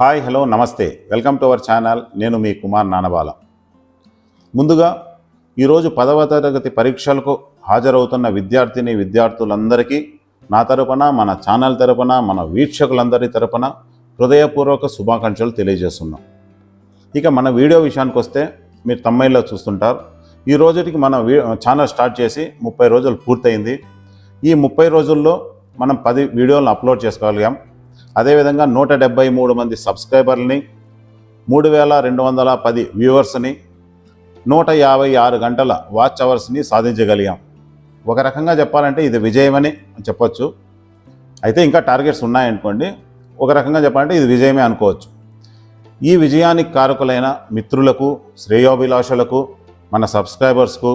Hi hello నమస్తే. Welcome to our channel. నేను మీ కుమార్ నానబాల. ముందుగా ఈరోజు పదవ తరగతి పరీక్షలకు హాజరవుతున్న విద్యార్థిని విద్యార్థులందరికీ నా తరపున మన ఛానల్ తరపున మన వీక్షకులందరి తరపున హృదయపూర్వక శుభాకాంక్షలు తెలియజేస్తున్నాం. ఇక మన వీడియో విషయానికి వస్తే మీరు తమ్మైల్లో చూస్తుంటారు. ఈ రోజుకి మన వీ ఛానల్ స్టార్ట్ చేసి ముప్పై రోజులు పూర్తయింది. ఈ ముప్పై రోజుల్లో మనం పది వీడియోలను అప్లోడ్ చేసుకోగలిగాం. అదేవిధంగా నూట డెబ్బై మూడు మంది సబ్స్క్రైబర్ని మూడు వేల రెండు వందల పది వ్యూవర్స్ని నూట యాభై ఆరు గంటల వాచ్ అవర్స్ని సాధించగలిగాం. ఒక రకంగా చెప్పాలంటే ఇది విజయమని చెప్పొచ్చు. అయితే ఇంకా టార్గెట్స్ ఉన్నాయనుకోండి ఒక రకంగా చెప్పాలంటే ఇది విజయమే అనుకోవచ్చు. ఈ విజయానికి కారకులైన మిత్రులకు శ్రేయోభిలాషులకు మన సబ్స్క్రైబర్స్కు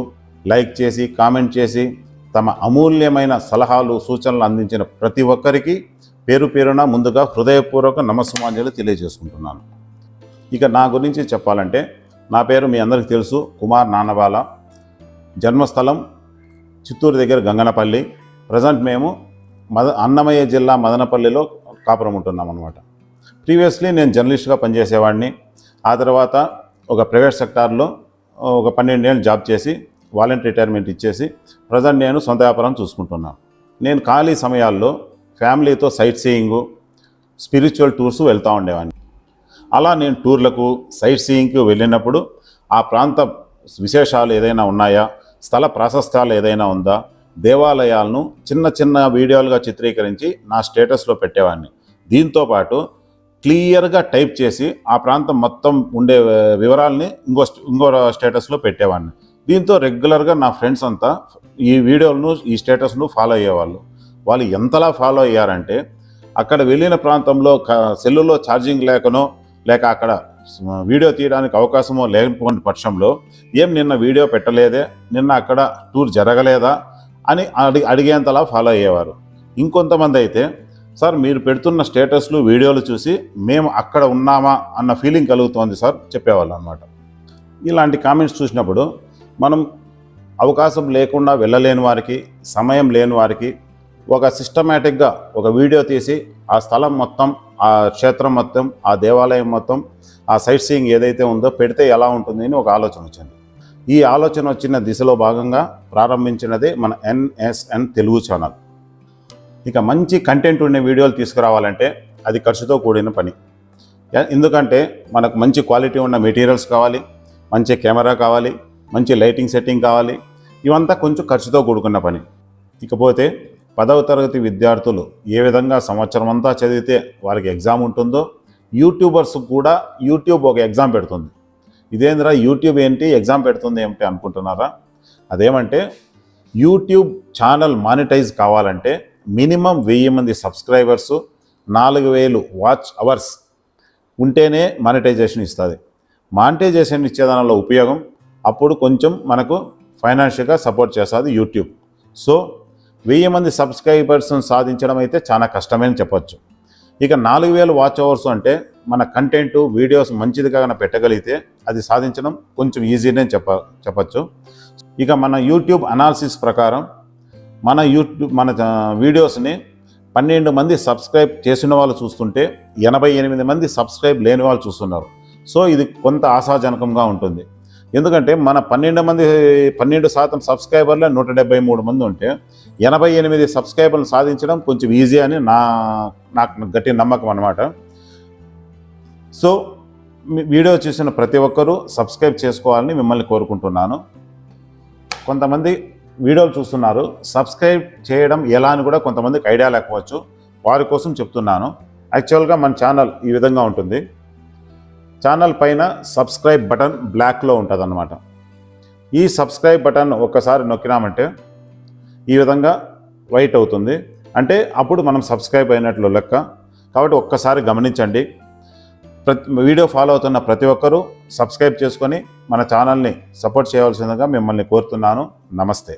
లైక్ చేసి కామెంట్ చేసి తమ అమూల్యమైన సలహాలు సూచనలు అందించిన ప్రతి ఒక్కరికి పేరు పేరున ముందుగా హృదయపూర్వక నమస్సుమాంజలి తెలియజేసుకుంటున్నాను. ఇక నా గురించి చెప్పాలంటే నా పేరు మీ అందరికీ తెలుసు కుమార్ నానబాల జన్మస్థలం చిత్తూరు దగ్గర గంగనపల్లి. ప్రజెంట్ మేము మద అన్నమయ్య జిల్లా మదనపల్లిలో కాపురం ఉంటున్నాం అనమాట ప్రీవియస్లీ నేను జర్నలిస్ట్గా పనిచేసేవాడిని. ఆ తర్వాత ఒక ప్రైవేట్ సెక్టార్లో ఒక పన్నెండేళ్ళు జాబ్ చేసి వాలంటీ రిటైర్మెంట్ ఇచ్చేసి ప్రజెంట్ నేను సొంత వ్యాపారం చూసుకుంటున్నాను. నేను ఖాళీ సమయాల్లో ఫ్యామిలీతో సైట్ సీయింగ్ స్పిరిచువల్ టూర్స్ వెళ్తూ ఉండేవాడిని అలా నేను టూర్లకు సైట్ సీయింగ్కి వెళ్ళినప్పుడు ఆ ప్రాంత విశేషాలు ఏదైనా ఉన్నాయా? స్థల ప్రాశస్త్యాలు ఏదైనా ఉందా? దేవాలయాలను చిన్న చిన్న వీడియోలుగా చిత్రీకరించి నా స్టేటస్లో పెట్టేవాడిని దీంతో పాటు క్లియర్గా టైప్ చేసి ఆ ప్రాంతం మొత్తం ఉండే వివరాలని ఇంకో ఇంకో స్టేటస్లో పెట్టేవాడిని దీంతో రెగ్యులర్గా నా ఫ్రెండ్స్ అంతా ఈ వీడియోలను ఈ స్టేటస్ను ఫాలో అయ్యేవాళ్ళు. వాళ్ళు ఎంతలా ఫాలో అయ్యారంటే అక్కడ వెళ్ళిన ప్రాంతంలో క- సెల్లులో ఛార్జింగ్ లేకనో లేక అక్కడ వీడియో తీయడానికి అవకాశమో లేకపోయిన పక్షంలో ఏం నిన్న వీడియో పెట్టలేదే? నిన్న అక్కడ టూర్ జరగలేదా? అని అడి అడిగేంతలా ఫాలో అయ్యేవారు. ఇంకొంతమంది అయితే సార్ మీరు పెడుతున్న స్టేటస్లు వీడియోలు చూసి మేము అక్కడ ఉన్నామా? అన్న ఫీలింగ్ కలుగుతోంది సార్ చెప్పేవాళ్ళు అనమాట ఇలాంటి కామెంట్స్ చూసినప్పుడు మనం అవకాశం లేకుండా వెళ్ళలేని వారికి సమయం లేని వారికి ఒక సిస్టమేటిక్గా ఒక వీడియో తీసి ఆ స్థలం మొత్తం ఆ క్షేత్రం మొత్తం ఆ దేవాలయం మొత్తం ఆ సైట్ సీయింగ్ ఏదైతే ఉందో పెడితే ఎలా ఉంటుంది అని ఒక ఆలోచన వచ్చింది. ఈ ఆలోచన వచ్చిన దిశలో భాగంగా ప్రారంభించినదే మన ఎన్ఎస్ఎన్ తెలుగు ఛానల్ ఇక మంచి కంటెంట్ ఉండే వీడియోలు తీసుకురావాలంటే అది ఖర్చుతో కూడిన పని. ఎందుకంటే మనకు మంచి క్వాలిటీ ఉన్న మెటీరియల్స్ కావాలి మంచి కెమెరా కావాలి మంచి లైటింగ్ సెట్టింగ్ కావాలి ఇవంతా కొంచెం ఖర్చుతో కూడుకున్న పని. ఇకపోతే పదవ తరగతి విద్యార్థులు ఏ విధంగా సంవత్సరం అంతా చదివితే వారికి ఎగ్జామ్ ఉంటుందో యూట్యూబర్స్ కూడా యూట్యూబ్ ఒక ఎగ్జామ్ పెడుతుంది. ఇదేంద్రా యూట్యూబ్ ఏంటి? ఎగ్జామ్ పెడుతుంది ఏమిటి అనుకుంటున్నారా? అదేమంటే యూట్యూబ్ ఛానల్ మానిటైజ్ కావాలంటే మినిమం వెయ్యి మంది సబ్స్క్రైబర్స్ నాలుగు వేలు వాచ్ అవర్స్ ఉంటేనే మానిటైజేషన్ ఇస్తుంది. మానిటైజేషన్ ఇచ్చే దానిలో ఉపయోగం అప్పుడు కొంచెం మనకు ఫైనాన్షియల్గా సపోర్ట్ చేస్తుంది యూట్యూబ్. సో వెయ్యి మంది సబ్స్క్రైబర్స్ని సాధించడం అయితే చాలా కష్టమని చెప్పొచ్చు. ఇక నాలుగు వేలు వాచ్ అవర్స్ అంటే మన కంటెంట్ వీడియోస్ మంచిదిగా కనుక పెట్టగలిగితే అది సాధించడం కొంచెం ఈజీనే చెప్ప చెప్పచ్చు. ఇక మన యూట్యూబ్ అనాలిసిస్ ప్రకారం మన యూట్యూబ్ మన వీడియోస్ని పన్నెండు మంది సబ్స్క్రైబ్ చేసిన వాళ్ళు చూస్తుంటే ఎనభై ఎనిమిది మంది సబ్స్క్రైబ్ లేని వాళ్ళు చూస్తున్నారు. సో ఇది కొంత ఆశాజనకంగా ఉంటుంది. ఎందుకంటే మన పన్నెండు మంది పన్నెండు శాతం సబ్స్క్రైబర్లే నూట డెబ్బై మూడు మంది ఉంటే ఎనభై ఎనిమిది సబ్స్క్రైబర్లు సాధించడం కొంచెం ఈజీ అని నా నాకు గట్టి నమ్మకం అనమాట సో వీడియో చూసిన ప్రతి ఒక్కరూ సబ్స్క్రైబ్ చేసుకోవాలని మిమ్మల్ని కోరుకుంటున్నాను. కొంతమంది వీడియోలు చూస్తున్నారు సబ్స్క్రైబ్ చేయడం ఎలా అని కూడా కొంతమందికి ఐడియా లేకపోవచ్చు. వారి కోసం చెప్తున్నాను. యాక్చువల్గా మన ఛానల్ ఈ విధంగా ఉంటుంది. ఛానల్ పైన సబ్స్క్రైబ్ బటన్ బ్లాక్లో ఉంటుంది అన్నమాట ఈ సబ్స్క్రైబ్ బటన్ ఒక్కసారి నొక్కినామంటే ఈ విధంగా వైట్ అవుతుంది. అంటే అప్పుడు మనం సబ్స్క్రైబ్ అయినట్లు లెక్క. కాబట్టి ఒక్కసారి గమనించండి. ప్రతి వీడియో ఫాలో అవుతున్న ప్రతి ఒక్కరూ సబ్స్క్రైబ్ చేసుకొని మన ఛానల్ని సపోర్ట్ చేయవలసిందిగా మిమ్మల్ని కోరుతున్నాను. నమస్తే.